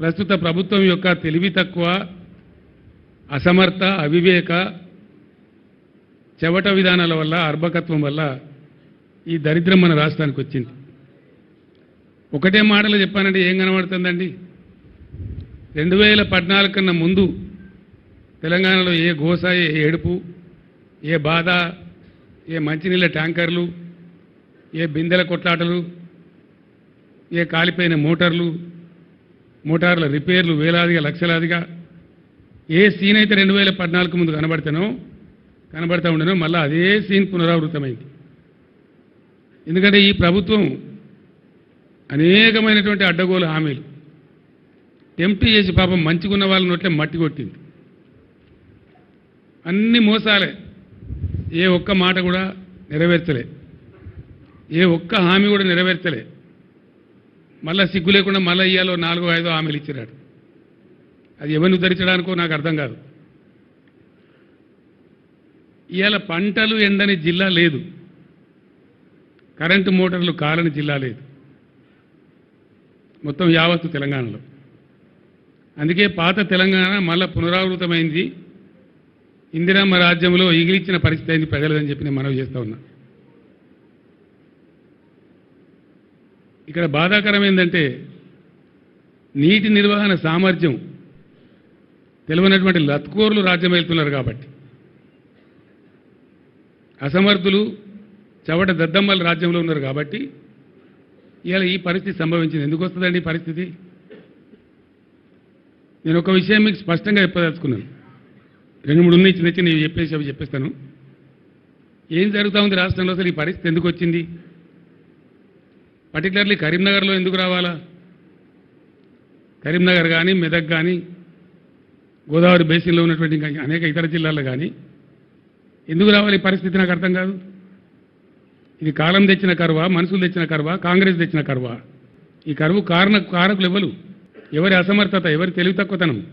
ప్రస్తుత ప్రభుత్వం యొక్క తెలివి తక్కువ అసమర్థ అవివేక చెవట విధానాల వల్ల అర్భకత్వం వల్ల ఈ దరిద్రం మన రాష్ట్రానికి వచ్చింది. ఒకటే మాటలు చెప్పానంటే ఏం కనబడుతుందండి? రెండు వేల పద్నాలుగు కన్నా ముందు తెలంగాణలో ఏ గోస ఏ ఏడుపు ఏ బాధ ఏ మంచినీళ్ళ ట్యాంకర్లు ఏ బిందెల కొట్లాటలు ఏ కాలిపోయిన మోటార్లు మోటార్ల రిపేర్లు వేలాదిగా లక్షలాదిగా. ఏ సీన్ అయితే రెండు వేల పద్నాలుగు ముందు కనబడతానో కనబడతా ఉండనో మళ్ళీ అదే సీన్ పునరావృతమైంది. ఎందుకంటే ఈ ప్రభుత్వం అనేకమైనటువంటి అడ్డగోలు హామీలు. టెంప్ట్ చేసి పాపం మంచిగున్న వాళ్ళ నోట్లే మట్టి కొట్టింది. అన్ని మోసాలే. ఏ ఒక్క మాట కూడా నెరవేర్చలే. ఏ ఒక్క హామీ కూడా నెరవేర్చలే. మళ్ళా సిగ్గు లేకుండా మళ్ళీ ఇయ్యాలో నాలుగో ఐదో ఆమెలు ఇచ్చినాడు అది ఎవరిని ఉద్ధరించడానికో నాకు అర్థం కాదు. ఇవాళ పంటలు ఎండని జిల్లా లేదు. కరెంటు మోటార్లు కాలని జిల్లా లేదు. మొత్తం యావత్తు తెలంగాణలో. అందుకే పాత తెలంగాణ మళ్ళా పునరావృతమైంది. ఇందిరమ్మ రాజ్యంలో ఇగిలిచ్చిన పరిస్థితి అయింది ప్రజలదని చెప్పి నేను మనవి చేస్తా ఉన్నా. ఇక్కడ బాధాకరం ఏంటంటే నీటి నిర్వహణ సామర్థ్యం. తెలివనటువంటి లత్కోర్లు రాజ్యం వెళ్తున్నారు కాబట్టి. అసమర్థులు చవట దద్దమ్మలు రాజ్యంలో ఉన్నారు కాబట్టి ఇవాళ ఈ పరిస్థితి సంభవించింది. ఎందుకు వస్తుందండి పరిస్థితి? నేను ఒక విషయం మీకు స్పష్టంగా చెప్పదలుచుకున్నాను. రెండు మూడు ఉన్నాయి చిన్న చిన్న చెప్పేసి అవి చెప్పేస్తాను. ఏం జరుగుతూ ఉంది రాష్ట్రంలో అసలు ఈ పరిస్థితి ఎందుకు వచ్చింది? పర్టికులర్లీ కరీంనగర్లో ఎందుకు రావాలా? కరీంనగర్ కానీ మెదక్ కానీ గోదావరి బేసిన్లో ఉన్నటువంటి ఇంకా అనేక ఇతర జిల్లాల్లో కానీ ఎందుకు రావాలి? ఈ పరిస్థితి నాకు అర్థం కాదు. ఇది కాలం తెచ్చిన కరువా మనుషులు తెచ్చిన కరువా కాంగ్రెస్ తెచ్చిన కరువా? ఈ కరువు కారణ కారకులు ఎవరు? ఎవరి అసమర్థత ఎవరి తెలివి తక్కువతనం?